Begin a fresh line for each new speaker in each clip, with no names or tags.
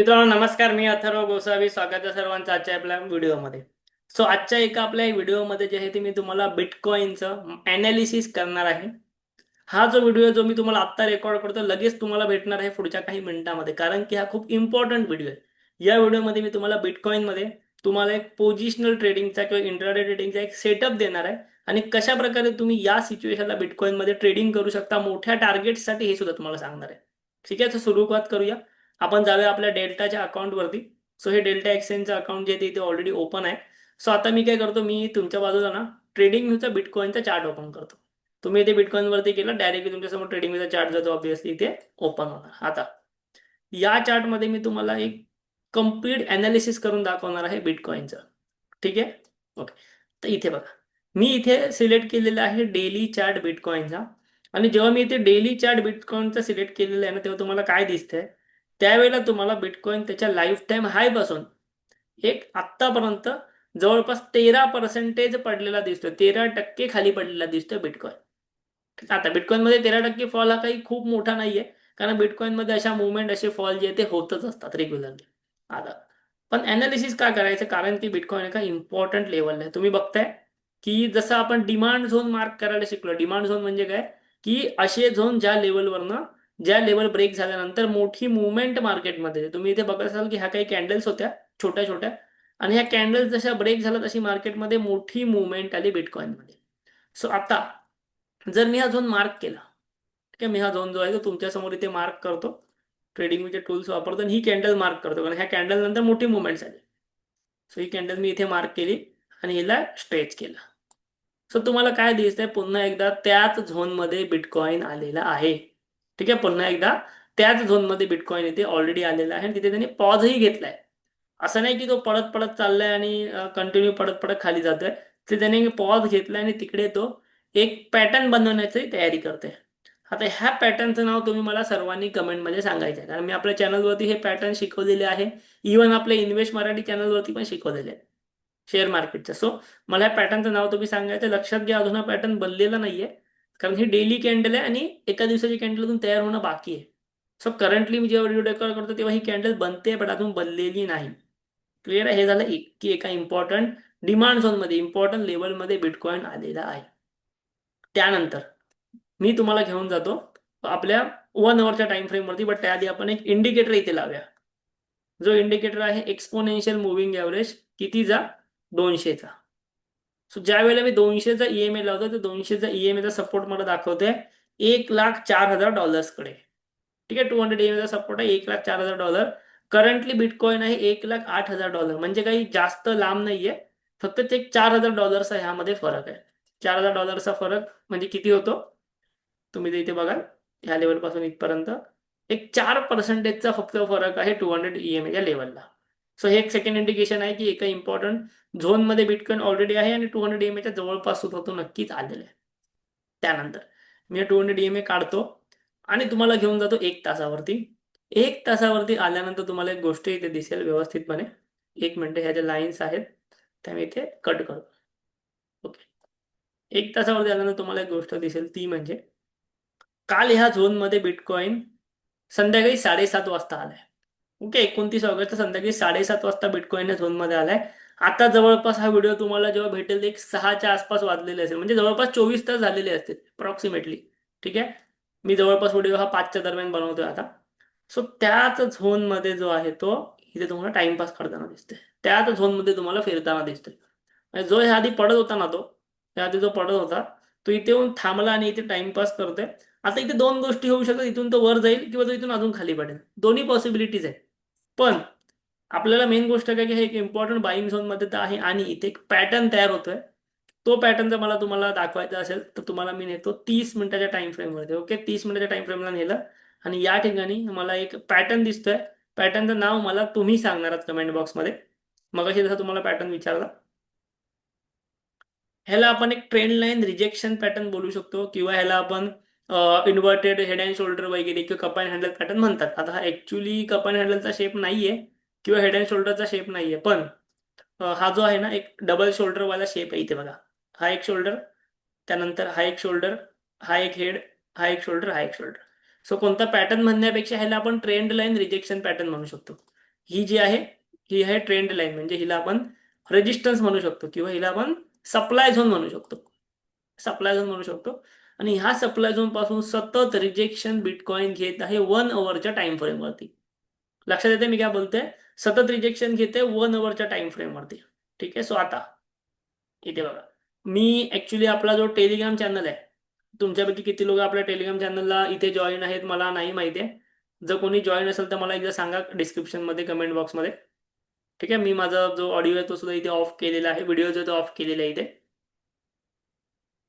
मित्रांनो नमस्कार. मी अथर्व गोसावी. स्वागत आहे सर्वांचं आजच्या आपल्या व्हिडिओमध्ये. सो आजच्या एका आपल्या व्हिडिओमध्ये जे आहे ते मी तुम्हाला बिटकॉईनचं अनालिसिस करणार आहे. हा जो व्हिडिओ जो मी तुम्हाला आत्ता रेकॉर्ड करतो लगेच तुम्हाला भेटणार आहे पुढच्या काही मिनिटांमध्ये. कारण की हा खूप इम्पॉर्टंट व्हिडिओ आहे. या व्हिडिओमध्ये मी तुम्हाला बिटकॉईनमध्ये तुम्हाला एक पोजिशनल ट्रेडिंगचा किंवा इंट्राडे ट्रेडिंगचा एक सेटअप देणार आहे. आणि कशा प्रकारे तुम्ही या सिच्युएशनला बिटकॉईनमध्ये ट्रेडिंग करू शकता मोठ्या टार्गेटसाठी हे सुद्धा तुम्हाला सांगणार आहे. ठीक आहे? तर सुरुवात करूया. आपण जाऊया आपल्या डेल्टाच्या अकाउंटवरती सो हे डेल्टा एक्सचेंजचं अकाउंट जे ते इथे ऑलरेडी ओपन आहे. सो आता मी काय करतो मी तुमच्या बाजूला ना ट्रेडिंग व्ह्यूचा बिटकॉईनचा चार्ट ओपन करतो. तुम्ही इथे बिटकॉईनवरती केलं डायरेक्टली तुमच्यासमोर ट्रेडिंग व्ह्यूचा चार्ट जातो ऑब्विसली इथे ओपन होणार. आता या चार्टमध्ये मी तुम्हाला एक कंप्लीट अनालिसिस करून दाखवणार आहे बिटकॉईनचं ठीक आहे? ओके तर इथे बघा. मी इथे सिलेक्ट केलेलं आहे डेली चार्ट बिटकॉईनचा आणि जेव्हा मी इथे डेली चार्ट बिटकॉईनचा सिलेक्ट केलेलं आहे ना तेव्हा तुम्हाला काय दिसतंय? त्यावेळेला तुम्हाला बिटकॉईन त्याच्या लाईफ टाईम हायपासून एक आत्तापर्यंत जवळपास तेरा पर्सेंटेज पडलेला दिसतोय. तेरा टक्के खाली पडलेला दिसतो बिटकॉईन आता बिटकॉईनमध्ये तेरा टक्के फॉल हा काही खूप मोठा नाहीये. कारण बिटकॉईनमध्ये अशा मुवमेंट असे फॉल जे ते होतच असतात रेग्युलरली आता पण अनालिसिस का करायचं? कारण की बिटकॉईन एका इम्पॉर्टंट लेवलला आहे. तुम्ही बघताय की जसं आपण डिमांड झोन मार्क करायला शिकलो डिमांड झोन म्हणजे काय? की असे झोन ज्या लेवलवरनं ज्या लेवल ब्रेक झाल्यानंतर मोठी मुवमेंट मार्केटमध्ये तुम्ही इथे बघत असाल की ह्या काही कॅन्डल्स होत्या छोट्या छोट्या. आणि ह्या कॅन्डल्स जशा ब्रेक झाल्या तशी मार्केटमध्ये मोठी मुवमेंट आली बिटकॉईनमध्ये सो आता जर मी हा झोन मार्क केला ठीक आहे? मी हा झोन जो आहे तो तुमच्यासमोर इथे मार्क करतो. ट्रेडिंगचे टूल्स वापरतो आणि ही कॅन्डल मार्क करतो. कारण ह्या कॅन्डल नंतर मोठी मुवमेंट झाली. सो ही कॅन्डल मी इथे मार्क केली आणि हिला स्ट्रेच केलं. सो तुम्हाला काय दिसतंय? पुन्हा एकदा त्याच झोनमध्ये बिटकॉईन आलेला आहे. ठीक आहे? पुन्हा एकदा त्याच झोनमध्ये बिटकॉईन इथे ऑलरेडी आलेला आहे आणि तिथे त्यांनी पॉजही घेतलाय. असं नाही की तो पडत पडत चाललाय आणि कंटिन्यू पडत पडत खाली जातोय. ते त्याने पॉज घेतलाय आणि तिकडे तो एक पॅटर्न बनवण्याची तयारी करते आता ह्या पॅटर्नचं नाव तुम्ही मला सर्वांनी कमेंटमध्ये सांगायचं आहे कारण मी आपल्या चॅनलवरती हे पॅटर्न शिकवलेले आहे. इव्हन आपल्या इन्व्हेस्ट मराठी चॅनलवरती पण शिकवलेले आहे शेअर मार्केटचं सो मला ह्या पॅटर्नचं नाव तुम्ही सांगायचं लक्षात घ्या अजून हा पॅटर्न बनलेला नाहीये. कारण ही डेली कॅन्डल आहे आणि एका दिवसाची कॅन्डल तयार होणं बाकी आहे. सो करंटली मी जेव्हा व्हिडिओ रेकॉर्ड करतो तेव्हा ही कॅन्डल बनते बट अजून बनलेली नाही. क्लिअर आहे? हे झालं एक की एका इम्पॉर्टंट डिमांड झोनमध्ये इम्पॉर्टंट लेवलमध्ये बिटकॉईन आलेला आहे. त्यानंतर मी तुम्हाला घेऊन जातो आपल्या वन अवरच्या टाइम फ्रेमवरती बट त्याआधी आपण एक इंडिकेटर इथे लावूया. जो इंडिकेटर आहे एक्सपोनेन्शियल मुव्हिंग ॲव्हरेज कितीचा दोनशेचा. सो ज्या वेळेला मी दोनशेचा ईएमए लावतो तर दोनशेचा ईएमएचा सपोर्ट मला दाखवतोय एक लाख चार हजार डॉलर्सकडे ठीक आहे? टू हंड्रेड ईएमएचा सपोर्ट आहे एक लाख चार हजार डॉलर करंटली बिटकॉईन आहे एक लाख आठ हजार डॉलर म्हणजे काही जास्त लांब नाहीये. फक्त ते चार हजार डॉलरचा ह्यामध्ये फरक आहे. चार हजार डॉलरचा फरक म्हणजे किती होतो? तुम्ही ते इथे बघाल ह्या लेवलपासून इथपर्यंत. एक चार पर्सेंटेजचा फक्त फरक आहे टू हंड्रेड ईएमएच्या लेवलला सो हे एक सेकंड इंडिकेशन आहे की एका इम्पॉर्टंट झोनमध्ये बिटकॉईन ऑलरेडी आहे आणि टू हंड्रेड एमएच्या जवळपास सुद्धा तो नक्कीच आलेला आहे. त्यानंतर मी टू हंड्रेड ईएमए काढतो आणि तुम्हाला घेऊन जातो एक तासावरती. एक तासावरती आल्यानंतर तुम्हाला एक गोष्ट इथे दिसेल व्यवस्थितपणे. एक मिनिट ह्या ज्या लाईन्स आहेत त्या मी इथे कट करतो. ओके एक तासावरती आल्यानंतर तुम्हाला एक गोष्ट दिसेल ती म्हणजे काल ह्या झोनमध्ये बिटकॉईन संध्याकाळी साडेसात वाजता आलाय. ओके एकोणतीस ऑगस्ट संध्याकाळी साडेसात वाजता बिटकॉईन झोनमध्ये आलाय. आता जवळपास हा व्हिडिओ तुम्हाला जेव्हा भेटेल एक सहाच्या आसपास वाजलेले असेल. म्हणजे जवळपास चोवीस तास झालेले असतील अप्रॉक्सिमेटली ठीक आहे? मी जवळपास व्हिडिओ हा पाचच्या दरम्यान बनवतोय आता. सो त्याच झोनमध्ये जो आहे तो इथे तुम्हाला टाइमपास करताना दिसतोय. त्याच झोनमध्ये तुम्हाला फिरताना दिसतोय. म्हणजे जो ह्या आधी पडत होता ना तो ह्या आधी जो पडत होता तो इथे येऊन थांबला आणि इथे टाइमपास करतोय. आता इथे दोन गोष्टी होऊ शकतात. इथून तो वर जाईल किंवा तो इथून अजून खाली पडेल. दोन्ही पॉसिबिलिटीज आहे पण आपल्याला मेन गोष्ट काय की हे एक इम्पॉर्टंट बाईंग झोनमध्ये तर आहे आणि इथे एक पॅटर्न तयार होतोय. तो पॅटर्न जर मला तुम्हाला दाखवायचा असेल तर तुम्हाला मी नेतो तीस मिनिटाच्या टाइम फ्रेममध्ये ओके तीस मिनिटाच्या टाइम फ्रेमला नेलं आणि या ठिकाणी मला एक पॅटर्न दिसतोय. पॅटर्नचं नाव मला तुम्ही सांगणार आहात कमेंट बॉक्समध्ये मग अशी जसं तुम्हाला पॅटर्न विचारला. ह्याला आपण एक ट्रेंड लाईन रिजेक्शन पॅटर्न बोलू शकतो किंवा ह्याला आपण इन्व्हर्टेड हेड अँड शोल्डर वगैरे किंवा कप अँड हँडल पॅटर्न म्हणतात. आता हा ऍक्च्युली कप अँड हँडलचा शेप नाहीये किंवा हेड अँड शोल्डरचा शेप नाहीये. पण हा जो आहे ना एक डबल शोल्डरवाला शेप आहे इथे बघा. हा एक शोल्डर त्यानंतर हा एक शोल्डर हा एक हेड हा एक शोल्डर हा एक शोल्डर सो कोणता पॅटर्न म्हणण्यापेक्षा ह्याला आपण ट्रेंड लाईन रिजेक्शन पॅटर्न म्हणू शकतो. ही जी आहे ही आहे ट्रेंड लाईन म्हणजे हिला आपण रेजिस्टन्स म्हणू शकतो किंवा हिला आपण सप्लाय झोन म्हणू शकतो. सप्लाय झोन म्हणू शकतो. आणि ह्या सप्लाय झोनपासून सतत रिजेक्शन बिटकॉइन घेत आहे वन अवरच्या टाइम फ्रेमवरती लक्षात येते मी काय बोलते सतत रिजेक्शन घेते वन अवरच्या टाइम फ्रेमवरती ठीक आहे? सो आता. इथे बघा. मी ऍक्च्युली आपला जो टेलिग्राम चॅनल आहे तुमच्यापैकी किती लोक आपल्या टेलिग्राम चॅनलला इथे जॉईन आहेत मला नाही माहिती आहे. जर कोणी जॉईन असेल तर मला एकदा सांगा डिस्क्रिप्शनमध्ये कमेंट बॉक्समध्ये ठीक आहे? मी माझा जो ऑडिओ आहे तो सुद्धा इथे ऑफ केलेला आहे. व्हिडिओ जो तो ऑफ केलेला आहे इथे.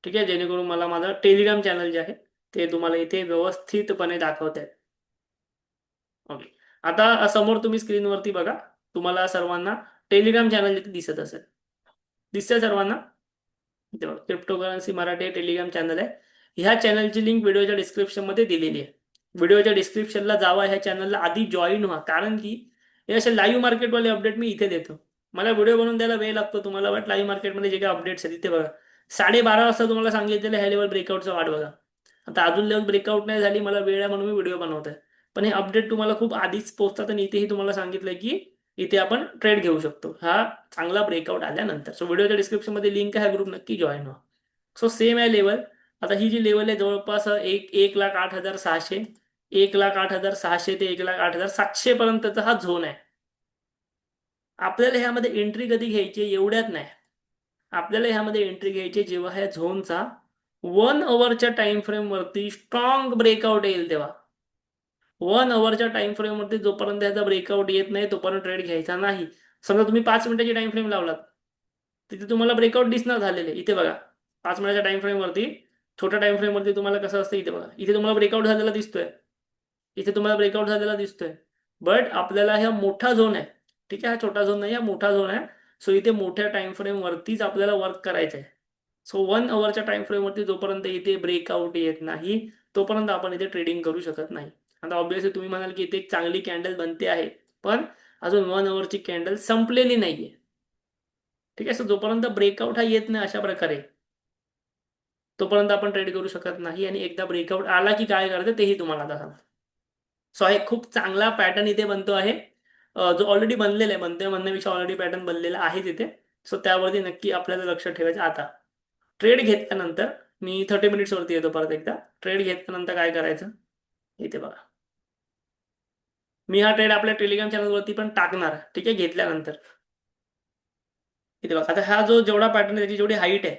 ठीक आहे? जेणेकरून मला माझं टेलिग्राम चॅनल जे आहे ते तुम्हाला इथे व्यवस्थितपणे दाखवत आहेत ओके आता समोर तुम्ही स्क्रीनवरती बघा. तुम्हाला सर्वांना टेलिग्राम चॅनल इथे दिसत असेल. दिसतंय सर्वांना? इथे बघा. क्रिप्टोकरन्सी मराठी टेलिग्राम चॅनल आहे. ह्या चॅनलची लिंक व्हिडिओच्या डिस्क्रिप्शनमध्ये दिलेली आहे. व्हिडिओच्या डिस्क्रिप्शनला जावा ह्या चॅनलला आधी जॉईन व्हा. कारण की हे असे लाईव्ह मार्केटवाले अपडेट मी इथे देतो. मला व्हिडिओ बनवून द्यायला वेळ लागतो. तुम्हाला वाट लाईव्ह मार्केटमध्ये जे काही अपडेट्स आहेत तिथे बघा. साडेबारा वाजता तुम्हाला सांगितलेलं ह्या लेवल ब्रेकआउटचा वाट बघा. आता अजून लेवल ब्रेकआउट नाही झाली मला वेळ आहे म्हणून मी व्हिडिओ बनवत आहे. पण हे अपडेट तुम्हाला खूप आधीच पोहोचतात आणि इथेही तुम्हाला सांगितलं की इथे आपण ट्रेड घेऊ शकतो. हा चांगला ब्रेकआउट आल्यानंतर. सो व्हिडिओच्या डिस्क्रिप्शनमध्ये लिंक आहे ग्रुप नक्की जॉईन व्हा. सो सेम आहे लेवल आता ही जी लेवल आहे जवळपास एक एक लाख आठ हजार सहाशे एक लाख आठ हजार सहाशे ते एक लाख आठ हजार सातशे पर्यंतचा हा झोन आहे. आपल्याला ह्यामध्ये एंट्री कधी घ्यायची एवढ्यात नाही. आपल्याला ह्यामध्ये एंट्री घ्यायची जेव्हा ह्या झोनचा वन अवरच्या टाइम फ्रेम वरती स्ट्रॉंग ब्रेकआउट येईल तेव्हा. वन अवरच्या टाइम फ्रेम वरती जोपर्यंत ह्याचा ब्रेकआउट येत नाही तोपर्यंत ट्रेड घ्यायचा नाही. समजा तुम्ही पाच मिनिटाची टाइम फ्रेम लावलात. तिथे तुम्हाला ब्रेकआउट दिसणार झालेले. इथे बघा. पाच मिनिटाच्या टाइम फ्रेम वरती छोट्या टाइम फ्रेम वरती तुम्हाला कसं असतं? इथे बघा. इथे तुम्हाला ब्रेकआउट झालेला दिसतोय. इथे तुम्हाला ब्रेकआउट झालेला दिसतोय. बट आपल्याला हा मोठा झोन आहे. ठीक आहे? हा छोटा झोन नाही हा मोठा झोन आहे. सो इथे मोठ्या टाइम फ्रेम वरतीच आपल्याला वर्क करायचं आहे सो वन अवरच्या टाइम फ्रेम वरती जोपर्यंत इथे ब्रेकआउट येत नाही तोपर्यंत आपण इथे ट्रेडिंग करू शकत नाही. आता ऑब्विसली तुम्ही म्हणाल की इथे एक चांगली कॅन्डल बनते आहे पण अजून वन अवरची कॅन्डल संपलेली नाहीये. ठीक आहे? सो जोपर्यंत ब्रेकआउट हा येत नाही अशा प्रकारे तोपर्यंत आपण ट्रेड करू शकत नाही आणि एकदा ब्रेकआउट आला की काय करते तेही तुम्हाला आता सांगा सो एक खूप चांगला पॅटर्न इथे बनतो आहे. जो ऑलरेडी बनलेला आहे बनतोय म्हणण्यापेक्षा ऑलरेडी पॅटर्न बनलेला आहे तिथे. सो त्यावरती नक्की आपल्याला लक्ष ठेवायचं आता. ट्रेड घेतल्यानंतर मी थर्टी मिनिट्सवरती येतो परत एकदा. ट्रेड घेतल्यानंतर काय करायचं? इथे बघा. मी हा ट्रेड आपल्या टेलिग्राम चॅनलवरती पण टाकणार. ठीक आहे? घेतल्यानंतर. इथे बघा. आता हा जो जेवढा पॅटर्न आहे त्याची जेवढी हाईट आहे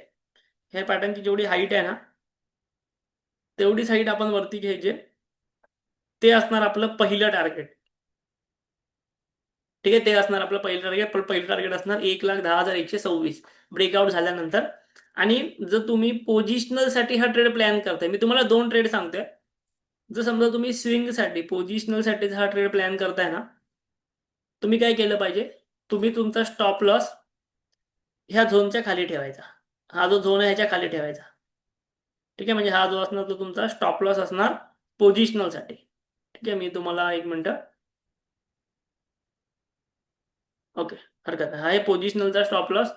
ह्या पॅटर्नची जेवढी हाईट आहे ना तेवढीच हाईट आपण वरती घ्यायचे. ते असणार आपलं पहिलं टार्गेट ठीक आहे ते असणार आपलं पहिलं टार्गेट पण पहिलं टार्गेट असणार एक लाख दहा हजार एकशे सव्वीस. ब्रेकआउट झाल्यानंतर. आणि जर तुम्ही पोझिशनलसाठी हा ट्रेड प्लॅन करताय मी तुम्हाला दोन ट्रेड सांगतोय. जर समजा तुम्ही स्विंगसाठी पोझिशनलसाठी हा ट्रेड प्लॅन करताय ना तुम्ही काय केलं पाहिजे? तुम्ही तुमचा स्टॉप लॉस ह्या झोनच्या खाली ठेवायचा. हा जो झोन आहे ह्याच्या खाली ठेवायचा. ठीक आहे म्हणजे हा जो असणार तो तुमचा स्टॉप लॉस असणार पोझिशनलसाठी ठीक आहे मी तुम्हाला एक मिनटं ओके हरकत नाही. हा हे पोझिशनलचा स्टॉप लॉस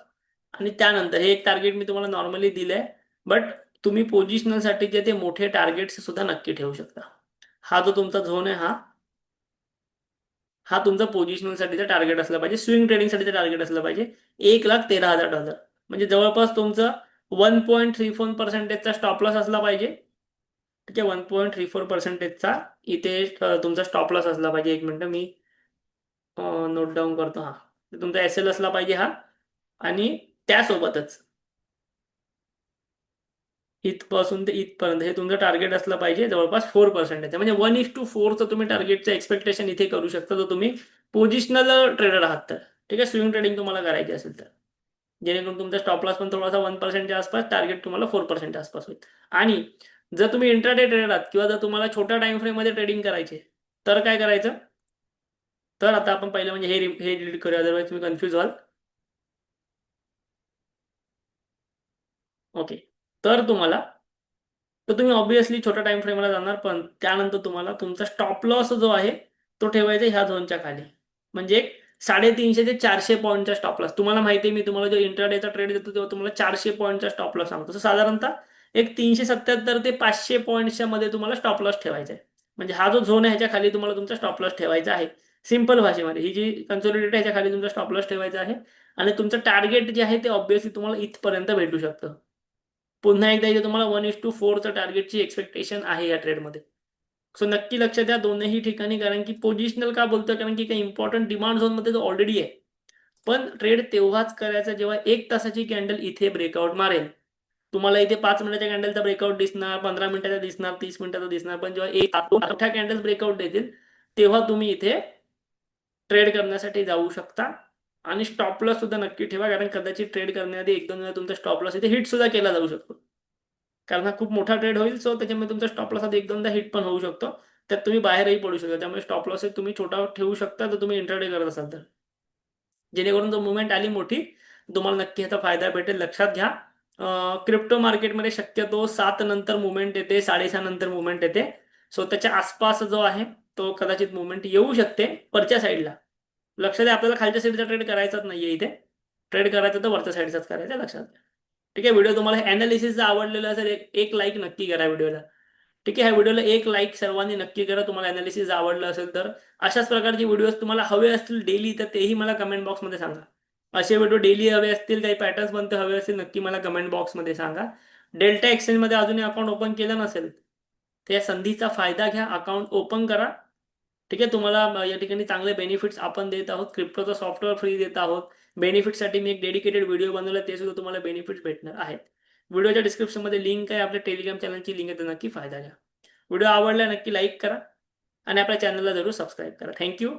आणि त्यानंतर हे एक टार्गेट मी तुम्हाला नॉर्मली दिलंय बट तुम्ही पोझिशनलसाठी जे ते मोठे टार्गेट्स सुद्धा नक्की ठेवू शकता. हा जो तुमचा झोन आहे हा हा तुमचा पोझिशनलसाठीचा टार्गेट असला पाहिजे स्विंग ट्रेडिंगसाठीचा टार्गेट असलं पाहिजे एक लाख तेरा हजार डॉलर. म्हणजे जवळपास तुमचं वन पॉईंट थ्री फोर पर्सेंटेजचा स्टॉप लॉस असला पाहिजे. ठीक आहे वन पॉईंट थ्री फोर पर्सेंटेजचा इथे तुमचा स्टॉप लॉस असला पाहिजे. एक मिनटं मी नोट डाऊन करतो. हा. तुमचा एस एल असला पाहिजे हा. आणि त्यासोबतच इथपासून ते इथपर्यंत हे तुमचं टार्गेट असलं पाहिजे जवळपास फोर पर्सेंट म्हणजे वन इज टू फोरचं तुम्ही टार्गेटचं एक्सपेक्टेशन इथे करू शकता. जर तुम्ही पोझिशनल ट्रेडर आहात तर. ठीक आहे? स्विंग ट्रेडिंग तुम्हाला करायची असेल तर. जेणेकरून तुमचा स्टॉप लॉस पण थोडासा वन पर्सेंटच्या आसपास टार्गेट तुम्हाला फोर पर्सेंटच्या आसपास होईल. आणि जर तुम्ही इंट्राडे ट्रेडर आहात किंवा जर तुम्हाला छोट्या टाइम फ्रेममध्ये ट्रेडिंग करायचे तर काय करायचं? तर आता आपण पहिलं म्हणजे हे हे डिलीट करूया. अदरवाईज तुम्ही कन्फ्यूज व्हाल. ओके तर तुम्हाला तर तुम्ही ऑब्विसली छोट्या टाइम फ्रेमला जाणार पण त्यानंतर तुम्हाला तुमचा स्टॉप लॉस जो आहे तो ठेवायचा ह्या झोनच्या खाली. म्हणजे साडेतीनशे ते चारशे पॉईंटचा स्टॉप लॉस तुम्हाला माहिती आहे मी तुम्हाला जो इंटरडेचा ट्रेड देतो तेव्हा तुम्हाला चारशे पॉईंटचा स्टॉप लॉस सांगतो. साधारणतः एक तीनशे सत्याहत्तर ते पाचशे पॉईंटच्या मध्ये तुम्हाला स्टॉप लॉस ठेवायचा आहे म्हणजे हा जो झोन आहे ह्याच्या खाली तुम्हाला तुमचा स्टॉप लॉस ठेवायचा आहे. सिंपल भाषेमध्ये ही जी कन्सोलिडेट ह्याच्या खाली तुमचा स्टॉप लॉस ठेवायचा आहे. आणि तुमचं टार्गेट जे आहे ते ऑब्व्हियसली तुम्हाला इथपर्यंत भेटू शकतं. पुन्हा एकदा इथे तुम्हाला वन इज टू फोरचं टार्गेटची एक्सपेक्टेशन आहे या ट्रेडमध्ये सो नक्की लक्ष द्या दोनही ठिकाणी कारण की पोझिशनल का बोलतोय? कारण की काही इम्पॉर्टंट डिमांड झोनमध्ये तो ऑलरेडी आहे. पण ट्रेड तेव्हाच करायचा जेव्हा एक तासाची कॅन्डल इथे ब्रेकआउट मारेल. तुम्हाला इथे पाच मिनिटाच्या कॅन्डलचा ब्रेकआउट दिसणार पंधरा मिनिटाचा दिसणार तीस मिनिटाचा दिसणार पण जेव्हा एक दोन कॅन्डल ब्रेकआउट देतील तेव्हा तुम्ही इथे ट्रेड करण्यासाठी जाऊ शकता. आणि स्टॉप लॉस सुद्धा नक्की ठेवा कारण कदाचित ट्रेड करण्याआधी एक दोन वेळा तुमचा स्टॉप लॉस इथे हिट सुद्धा केला जाऊ शकतो. कारण हा खूप मोठा ट्रेड होईल सो त्याच्यामुळे तुमचा स्टॉप लॉस आधी एक दोनदा हिट पण होऊ शकतो. त्यात तुम्ही बाहेरही पडू शकता त्यामुळे स्टॉप लॉस तुम्ही छोटा ठेवू शकता जर तुम्ही इंटरडे करत असाल तर. जेणेकरून तो मुवमेंट आली मोठी तुम्हाला नक्की ह्याचा फायदा भेटेल. लक्षात घ्या. क्रिप्टो मार्केटमध्ये शक्यतो सात नंतर मुवमेंट येते साडेसहा नंतर मुवमेंट येते. सो त्याच्या आसपास जो आहे तो कदाचित मुवमेंट येऊ शकते वरच्या साईडला लक्ष द्या आपल्याला खालच्या साईडचा ट्रेड करायचाच नाहीये इथे. ट्रेड करायचा तर वरच्या साईडचाच करायचा लक्षात. ठीक आहे व्हिडिओ तुम्हाला अनालिसिस आवडलेला असेल एक लाईक नक्की करा व्हिडिओला ठीक आहे ह्या व्हिडिओला एक लाईक सर्वांनी नक्की करा तुम्हाला अनालिसिस आवडलं असेल तर. अशाच प्रकारचे व्हिडिओज तुम्हाला हवे असतील डेली तर तेही मला कमेंट बॉक्समध्ये सांगा. असे व्हिडिओ डेली हवे असतील काही पॅटर्न्स बनते हवे असतील नक्की मला कमेंट बॉक्समध्ये सांगा. डेल्टा एक्सचेंजमध्ये अजूनही अकाउंट ओपन केलं नसेल तर या संधीचा फायदा घ्या अकाउंट ओपन करा. ठीक आहे तुम्हाला या ठिकाणी चांगले बेनिफिट्स आपण देत आहोत. क्रिप्टोचं सॉफ्टवेअर फ्री देत आहोत. बेनिफिटसाठी मी एक डेडिकेटेड व्हिडिओ बनवला ते सुद्धा तुम्हाला बेनिफिट्स भेटणार आहेत. व्हिडिओच्या डिस्क्रिप्शनमध्ये लिंक आहे आपल्या टेलिग्राम चॅनलची लिंक आहे तर नक्की फायदा घ्या. व्हिडिओ आवडला नक्की लाईक करा आणि आपल्या चॅनलला जरूर सबस्क्राईब करा. थँक्यू